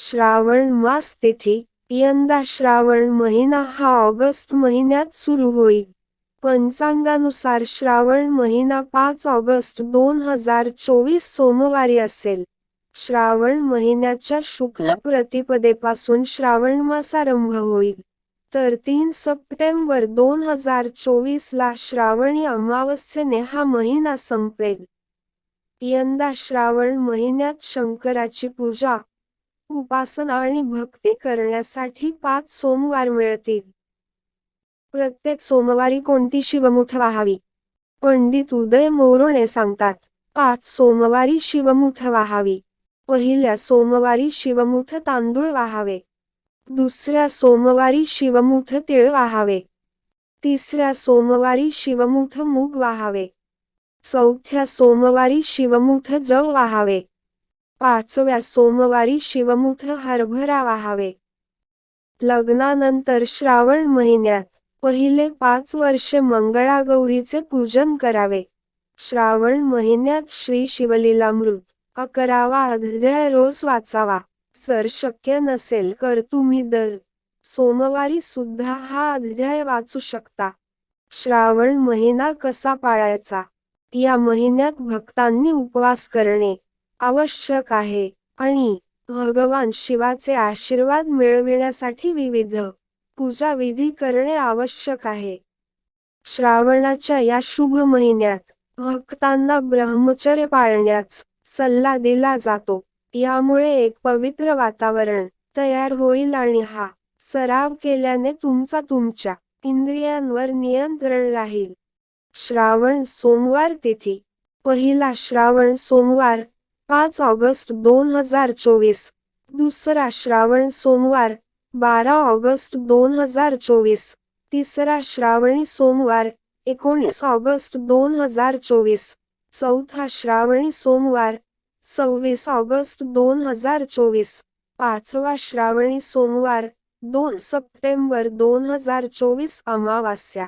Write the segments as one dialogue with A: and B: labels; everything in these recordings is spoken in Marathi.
A: श्रावण मास तिथी यंदा श्रावण महिना हा ऑगस्ट महिन्यात सुरू होईल. पंचांगानुसार श्रावण महिना पाच ऑगस्ट दोन हजार चोवीस सोमवारी असेल. श्रावण महिन्याच्या शुक्ल प्रतिपदेपासून श्रावण मास आरंभ होईल. तर तीन सप्टेंबर दोन हजार चोवीस ला श्रावणी अमावस्येने हा महिना संपेल. यंदा श्रावण महिन्यात शंकराची पूजा उपासना आणि भक्ती करण्यासाठी पाच सोमवार मिळतील. प्रत्येक सोमवारी कोणती शिवमुठ वाहावी? पंडित उदय मोरोणे सांगतात पाच सोमवारी शिवमुठ वाहावी. पहिल्या सोमवारी शिवमुठ तांदूळ वाहावे. दुसऱ्या सोमवारी शिवमुठ तिळ वाहावे. तिसऱ्या सोमवारी शिवमुठ मूग वाहावे. चौथ्या सोमवारी शिवमुठ जव वाहावे. पाचव्या सोमवारी शिवमुठ हरभरा वाहावे लग्नानंतर श्रावण महिन्यात पहिले पाच वर्षे मंगळागौरीचे पूजन करावे. श्रावण महिन्यात श्री शिवलीलामृत अकरावा अध्याय रोज वाचावा. जर शक्य नसेल तर तुम्ही दर सोमवारी सुद्धा हा अध्याय वाचू शकता. श्रावण महिना कसा पाळायचा? या महिन्यात भक्तांनी उपवास करणे आवश्यक आहे आणि भगवान शिवाचे आशीर्वाद मिळविण्यासाठी विविध पूजा विधी करणे आवश्यक आहे. श्रावणाच्या या शुभ महिन्यात भक्तांना ब्रह्मचर्य पाळण्यास सल्ला दिला जातो. यामुळे एक पवित्र वातावरण तयार होईल आणि हा सराव केल्याने तुमचा तुमच्या इंद्रियांवर नियंत्रण राहील. श्रावण सोमवार तिथी. पहिला श्रावण सोमवार पाच ऑगस्ट दोन हजार चोवीस दुसरा श्रावण सोमवार बारा ऑगस्ट दोन हजार चोवीस तिसरा श्रावणी सोमवार एकोणीस ऑगस्ट दोन हजार चोवीस चौथा श्रावणी सोमवार सव्वीस ऑगस्ट दोन हजार चोवीस पाचवा श्रावणी सोमवार दोन सप्टेंबर दोन हजार चोवीस अमावास्या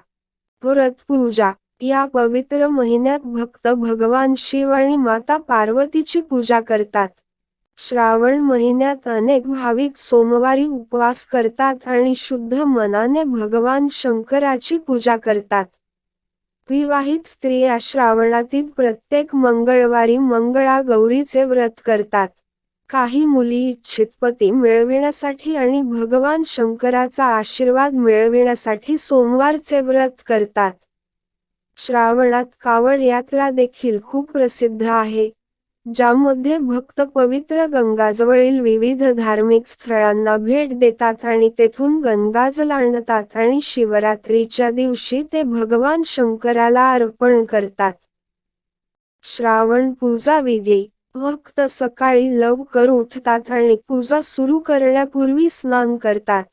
A: व्रत पूजा. या पवित्र महिन्यात भक्त भगवान शिव आणि माता पार्वतीची पूजा करतात. श्रावण महिन्यात अनेक भाविक सोमवारी उपवास करतात आणि शुद्ध मनाने भगवान शंकराची पूजा करतात. विवाहित स्त्रिया श्रावणातील प्रत्येक मंगळवारी मंगळा गौरीचे व्रत करतात. काही मुली इच्छित पती मिळविण्यासाठी आणि भगवान शंकराचा आशीर्वाद मिळविण्यासाठी सोमवारचे व्रत करतात. श्रावणात कावड यात्रा देखील खूप प्रसिद्ध आहे ज्यामध्ये भक्त पवित्र गंगाजवळील विविध धार्मिक स्थळांना भेट देतात आणि तेथून गंगाजल आणतात आणि शिवरात्रीच्या दिवशी ते भगवान शंकराला अर्पण करतात. श्रावण पूजा विधी भक्त सकाळी लवकर उठतात आणि पूजा सुरू करण्यापूर्वी स्नान करतात.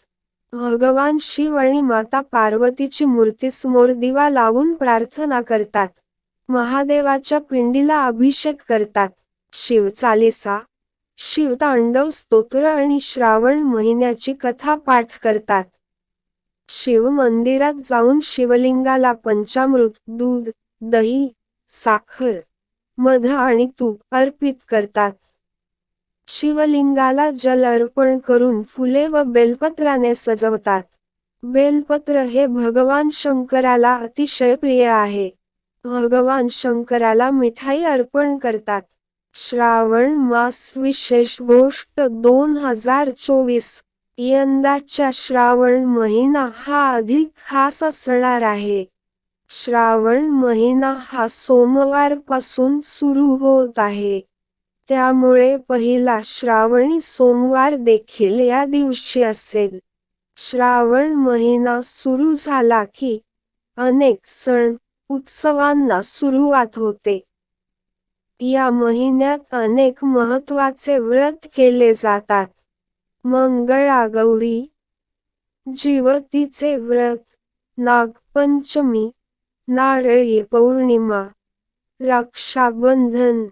A: भगवान शिव आणि माता पार्वतीची मूर्ती समोर दिवा लावून प्रार्थना करतात. महादेवाच्या पिंडीला अभिषेक करतात. शिव चालिसा शिव तांडव स्तोत्र आणि श्रावण महिन्याची कथा पाठ करतात. शिव मंदिरात जाऊन शिवलिंगाला पंचामृत दूध दही साखर मध आणि तूप अर्पित करतात. शिवलिंगाला जल अर्पण करून फुले व बेलपत्राने सजवतात. बेलपत्र हे भगवान शंकराला अतिशय प्रिय आहे. भगवान शंकराला मिठाई अर्पण करतात. श्रावण मास विशेष गोष्ट दोन हजार चोवीस. यंदाच्या श्रावण महिना हा अधिक खास असणार आहे. श्रावण महिना हा सोमवारपासून सुरू होत आहे. त्यामुळे पहिला श्रावणी सोमवार देखील या दिवशी असेल. श्रावण महिना सुरू झाला की अनेक सण उत्सवांना सुरुवात होते. या महिन्यात अनेक महत्त्वाचे व्रत केले जातात. मंगळागौरी जीवतीचे व्रत नागपंचमी नारळी पौर्णिमा रक्षाबंधन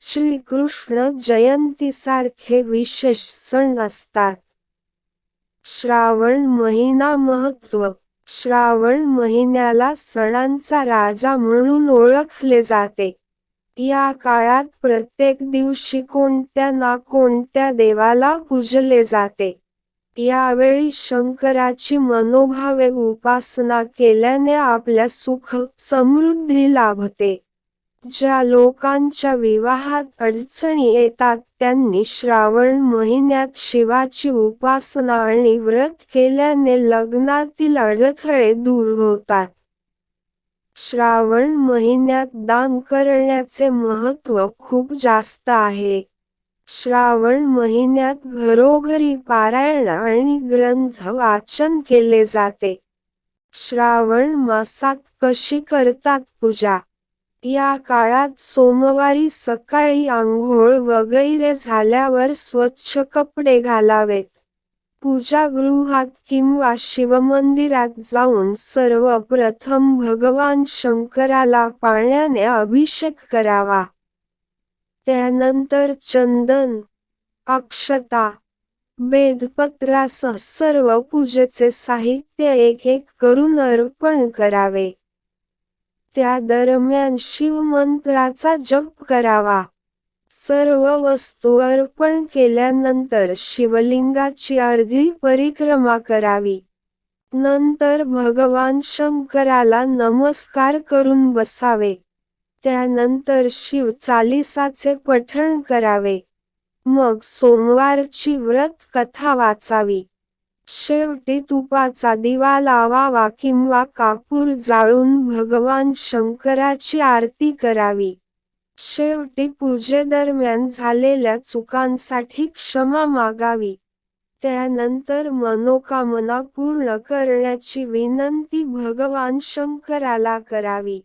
A: श्रीकृष्ण जयंतीसारखे विशेष सण असतात. श्रावण महिना महत्त्व. श्रावण महिन्याला सणांचा राजा म्हणून ओळखले जाते. या काळात प्रत्येक दिवशी कोणत्या ना कोणत्या देवाला पूजले जाते. यावेळी शंकराची मनोभावे उपासना केल्याने आपल्या सुख समृद्धी लाभते. ज्या लोकांच्या विवाहात अडचणी येतात त्यांनी श्रावण महिन्यात शिवाची उपासना आणि व्रत केल्याने लग्नातील अडथळे दूर होतात. श्रावण महिन्यात दान करण्याचे महत्त्व खूप जास्त आहे. श्रावण महिन्यात घरोघरी पारायण आणि ग्रंथ वाचन केले जाते. श्रावण मासात कशी करतात पूजा? या काळात सोमवारी सकाळी आंघोळ वगैरे झाल्यावर स्वच्छ कपडे घालावेत. पूजागृहात किंवा शिवमंदिरात जाऊन सर्वप्रथम भगवान शंकराला पाण्याने अभिषेक करावा. त्यानंतर चंदन अक्षता बेदपत्रासह सर्व पूजेचे साहित्य एक एक करून अर्पण करावे. त्या दरम्यान शिवमंत्राचा जप करावा. सर्व वस्तू अर्पण केल्यानंतर शिवलिंगाची अर्धी परिक्रमा करावी. नंतर भगवान शंकराला नमस्कार करून बसावे. त्यानंतर शिव चालिसाचे पठण करावे. मग सोमवारची व्रत कथा वाचावी. शेवटी तुपाचा दिवा लावावा किंवा कापूर जाळून भगवान शंकराची आरती करावी. शेवटी पूजेदरम्यान झालेल्या चुकांसाठी क्षमा मागावी. त्यानंतर मनोकामना पूर्ण करण्याची विनंती भगवान शंकराला करावी.